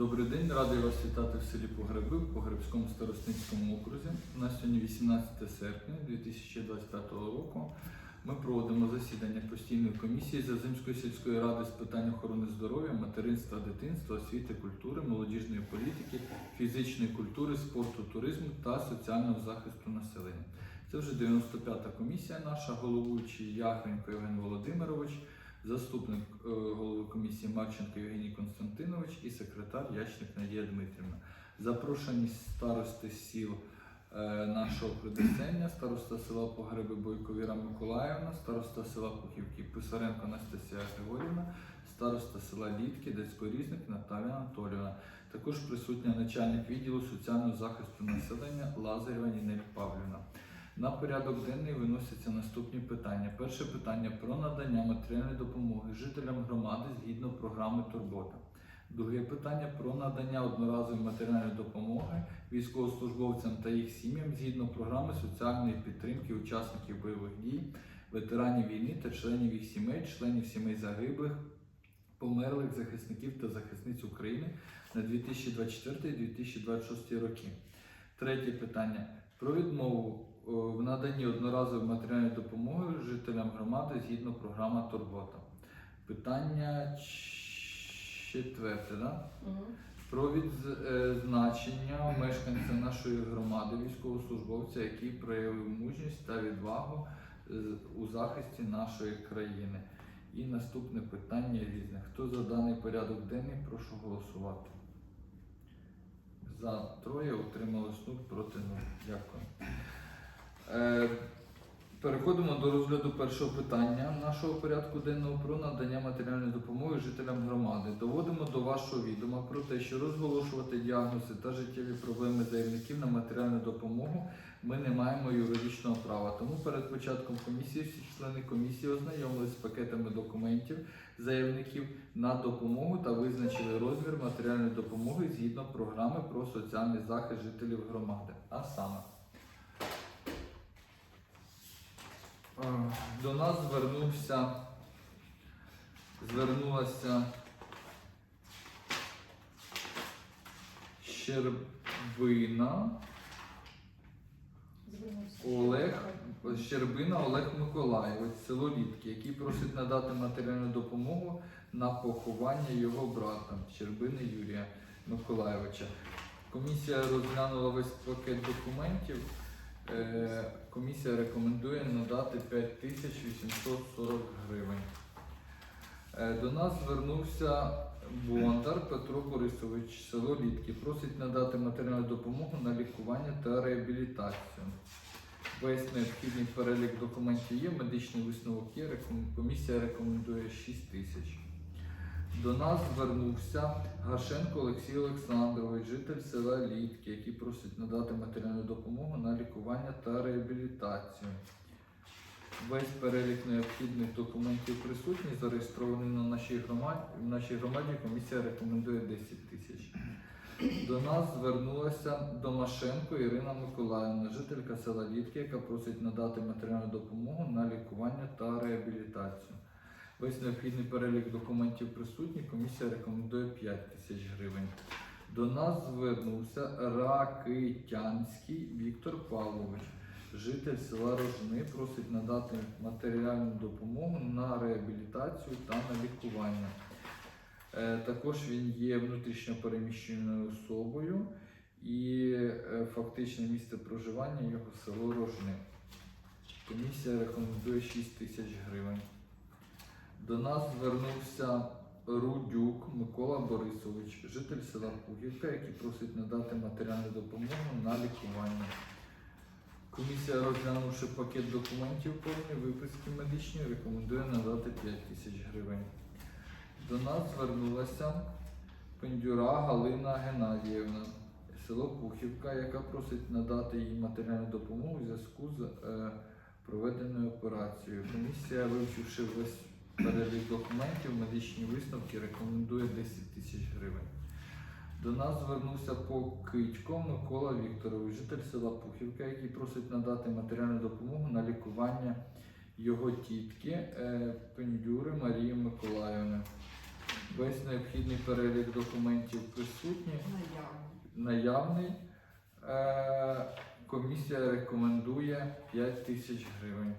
Добрий день, радий вас вітати в селі Погреби в Погребському старостинському окрузі. У нас сьогодні 18 серпня 2025 року. Ми проводимо засідання постійної комісії Зазимської сільської ради з питань охорони здоров'я, материнства, дитинства, освіти, культури, молодіжної політики, фізичної культури, спорту, туризму та соціального захисту населення. Це вже 95-та комісія наша, головуючий Яхренко Євген Володимирович, заступник е, голови комісії Марченко Євгеній Константинович і секретар Ячник Надія Дмитрівна. Запрошені старости сіл е, нашого придесення, староста села Погреби Бойко Віра Миколаївна, староста села Пухівки Писаренко Анастасія Григорівна, староста села Літки, Децькорізник Наталія Анатоліївна. Також присутня начальник відділу соціального захисту населення Лазарєва Ніна Павлівна. На порядок денний виносяться наступні питання. Перше питання про надання матеріальної допомоги жителям громади згідно програми Турбота. Друге питання про надання одноразової матеріальної допомоги військовослужбовцям та їх сім'ям згідно програми соціальної підтримки учасників бойових дій, ветеранів війни та членів їх сімей, членів сімей загиблих, померлих захисників та захисниць України на 2024-2026 роки. Третє питання про відмову в наданні одноразової матеріальної допомоги жителям громади згідно програми Турбота. Питання четверте, да? про відзначення мешканця нашої громади, військовослужбовця, який проявив мужність та відвагу е, у захисті нашої країни. І наступне питання різне. Хто за даний порядок денний, прошу голосувати. За троє утрималось 0 проти 0. Дякую. Е, Переходимо до розгляду першого питання нашого порядку денного про надання матеріальної допомоги жителям громади. Доводимо до вашого відома про те, що розголошувати діагнози та життєві проблеми заявників на матеріальну допомогу ми не маємо юридичного права. Тому перед початком комісії всі члени комісії ознайомились з пакетами документів заявників на допомогу та визначили розмір матеріальної допомоги згідно програми про соціальний захист жителів громади. А саме. Е, До нас звернувся, звернулася Щербина Олег, Щербина Олег Миколаєвич, село Літки, який просить надати матеріальну допомогу на поховання його брата Щербини Юрія Миколаєвича. Комісія розглянула весь пакет документів. Е, Комісія рекомендує надати 5840 гривень. Е, До нас звернувся Бондар Петро Борисович, село Літки. Просить надати матеріальну допомогу на лікування та реабілітацію. Весь необхідний перелік документів є, медичний висновок є. Комісія рекомендує 6 тисяч. До нас звернувся Гашенко Олексій Олександрович, житель села Літки, який просить надати матеріальну допомогу на лікування та реабілітацію. Весь перелік необхідних документів присутній, зареєстрований на нашій громаді. В нашій громаді комісія рекомендує 10 тисяч. До нас звернулася Домашенко Ірина Миколаївна, жителька села Літки, яка просить надати матеріальну допомогу на лікування та реабілітацію. Весь необхідний перелік документів присутній, комісія рекомендує 5 тисяч гривень. До нас звернувся Ракитянський Віктор Павлович, житель села Рожни, просить надати матеріальну допомогу на реабілітацію та на лікування. Е, Також він є внутрішньо переміщеною особою і е, фактичне місце проживання його село Рожни. Комісія рекомендує 6 тисяч гривень. До нас звернувся Рудюк Микола Борисович, житель села Пугівка, який просить надати матеріальну допомогу на лікування. Комісія, розглянувши пакет документів повні виписки медичні, рекомендує надати 5 тисяч гривень. До нас звернулася Пендюра Галина Геннадіївна, село Пухівка, яка просить надати їй матеріальну допомогу у зв'язку з е, проведеною операцією. Комісія, вивчивши весь перелік документів, медичні висновки, рекомендує 10 тисяч гривень. До нас звернувся Покидько Микола Вікторович, житель села Пухівка, який просить надати матеріальну допомогу на лікування його тітки е, Пендюри Марії Миколаївни. Весь необхідний перелік документів присутній, Наявний. наявний. Е, комісія рекомендує 5 тисяч гривень.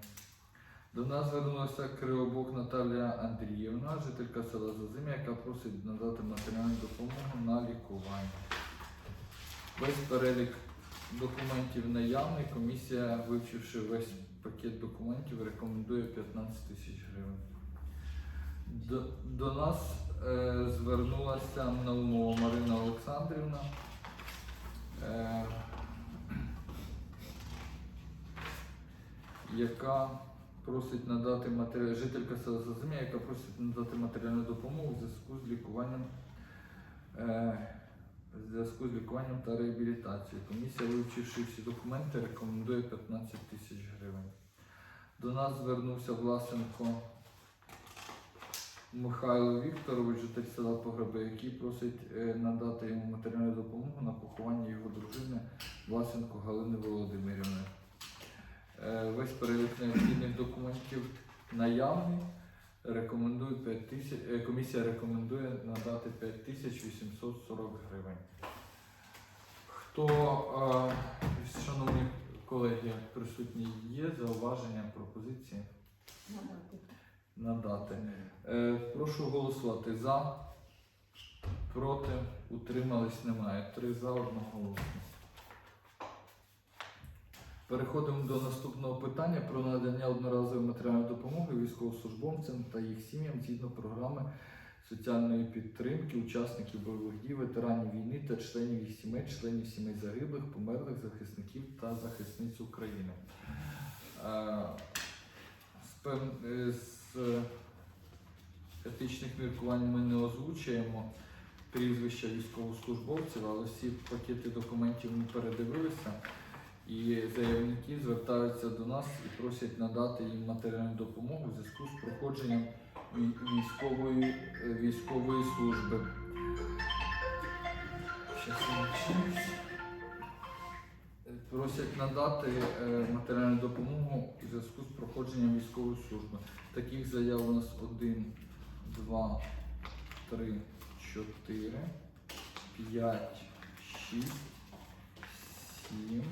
До нас звернулася Кривобок Наталія Андріївна, жителька села Зазим'я, яка просить надати матеріальну допомогу на лікування. Весь перелік документів наявний. Комісія, вивчивши весь пакет документів, рекомендує 15 тисяч гривень. До, до нас е, звернулася Наумова Марина Олександрівна. Е, яка просить надати матеріал, жителька села Зазим'я, яка просить надати матеріальну допомогу в зв'язку з лікуванням е, в зв'язку з лікуванням та реабілітацією. Комісія, вивчивши всі документи, рекомендує 15 тисяч гривень. До нас звернувся Власенко Михайло Вікторович, житель села Погреби, який просить е, надати йому матеріальну допомогу на поховання його дружини Власенко Галини Володимирівни. Е, Весь перелік необхідних документів наявний. Рекомендую 5 тисяч, е, комісія рекомендує надати 5840 гривень. Хто, е, шановні колеги, присутні є зауваження, пропозиції Надати. надати? Прошу голосувати за, проти, утримались немає. Три за одноголосно. Переходимо до наступного питання про надання одноразової матеріальної допомоги військовослужбовцям та їх сім'ям згідно програми соціальної підтримки учасників бойових дій, ветеранів війни та членів їх сімей, членів сімей загиблих, померлих захисників та захисниць України. Е, е, з етичних міркувань ми не озвучуємо прізвища військовослужбовців, але всі пакети документів ми передивилися. І заявники звертаються до нас і просять надати їм матеріальну допомогу у зв'язку з проходженням військової е, військової служби. Е, просять надати е, матеріальну допомогу у зв'язку з проходженням військової служби. Таких заяв у нас 1, 2, 3, 4, 5, 6, 7.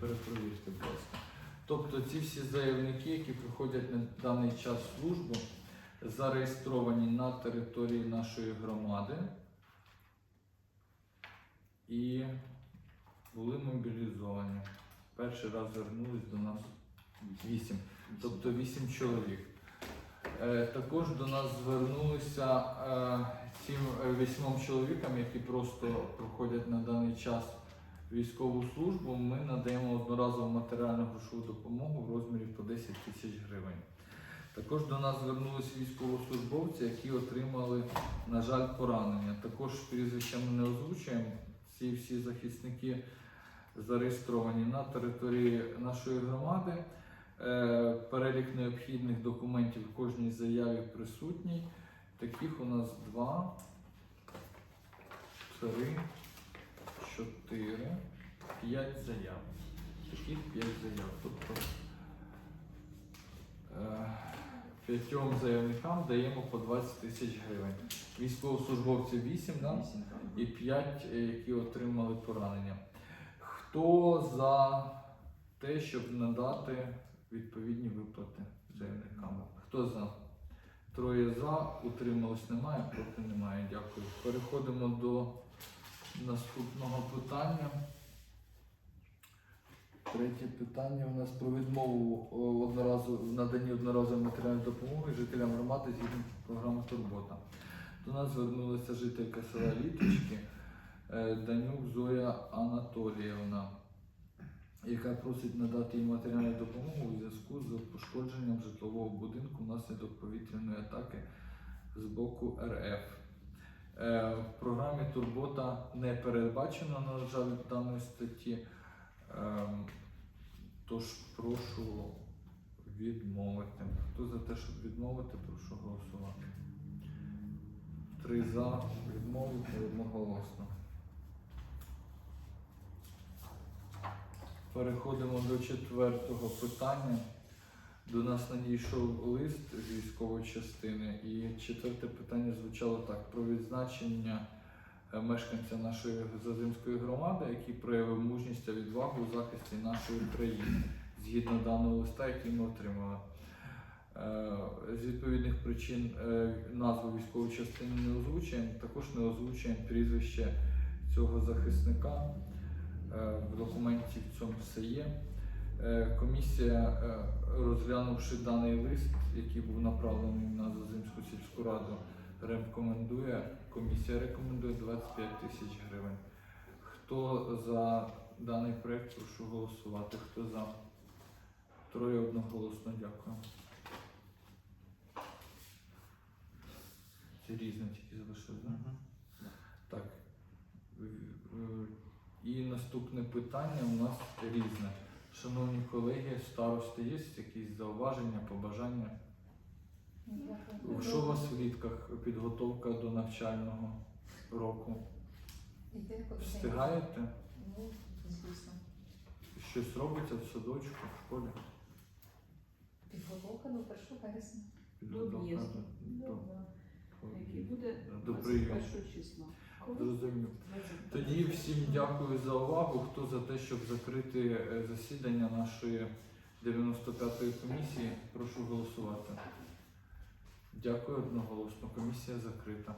Перепровірте, будь ласка. Тобто ці всі заявники, які приходять на даний час в службу, зареєстровані на території нашої громади і були мобілізовані. Перший раз звернулись до нас 8, тобто 8 чоловік. Е, Також до нас звернулися е, цим е, вісьмом чоловікам, які просто проходять на даний час військову службу, ми надаємо одноразову матеріальну грошову допомогу в розмірі по 10 тисяч гривень. Також до нас звернулися військовослужбовці, які отримали, на жаль, поранення. Також прізвища ми не озвучуємо. Ці всі захисники зареєстровані на території нашої громади. Е, Перелік необхідних документів в кожній заяві присутній. Таких у нас два, три, чотири, п'ять заяв. Таких п'ять заяв. Тобто е, п'ятьом заявникам даємо по 20 тисяч гривень. Військовослужбовців 8, да? і 5, які отримали поранення. Хто за те, щоб надати відповідні виплати заявникам? Хто за? Троє за, утрималось немає, проти немає. Дякую. Переходимо до наступного питання. Третє питання у нас про відмову о, одноразу, наданні одноразової матеріальної допомоги жителям громади згідно програми Турбота. До нас звернулася жителька села Літочки е, Данюк Зоя Анатоліївна, яка просить надати їй матеріальну допомогу у зв'язку з пошкодженням житлового будинку внаслідок повітряної атаки з боку РФ. Е, В програмі Турбота не передбачено, на жаль, в даної статті. Ем, Тож прошу відмовити. Хто за те, щоб відмовити, прошу голосувати. Три за відмовити одноголосно. Переходимо до четвертого питання. До нас надійшов лист військової частини, і четверте питання звучало так: про відзначення е, мешканця нашої Зазимської громади, який проявив мужність та відвагу у захисті нашої країни, згідно даного листа, який ми отримали. Е, З відповідних причин е, назву військової частини не озвучуємо, також не озвучуємо прізвище цього захисника. В документі в цьому все є. Е, Комісія, е, розглянувши даний лист, який був направлений на Зазимську сільську раду, рекомендує, комісія рекомендує 25 тисяч гривень. Хто за даний проект, прошу голосувати. Хто за? Троє одноголосно, дякую. Це різне тільки залишилось, так? Так. Е, І наступне питання у нас різне. Шановні колеги, старости, є якісь зауваження, побажання? Що у вас в літках підготовка до навчального року? Встигаєте? Звісно. Щось робиться в садочку, в школі? Підготовка до 1 вересня. В'їзду. до- до- який буде До прийому. 21 числа. Зрозумів. Тоді всім дякую за увагу. Хто за те, щоб закрити е, засідання нашої 95-ї комісії, прошу голосувати. Дякую одноголосно. Комісія закрита.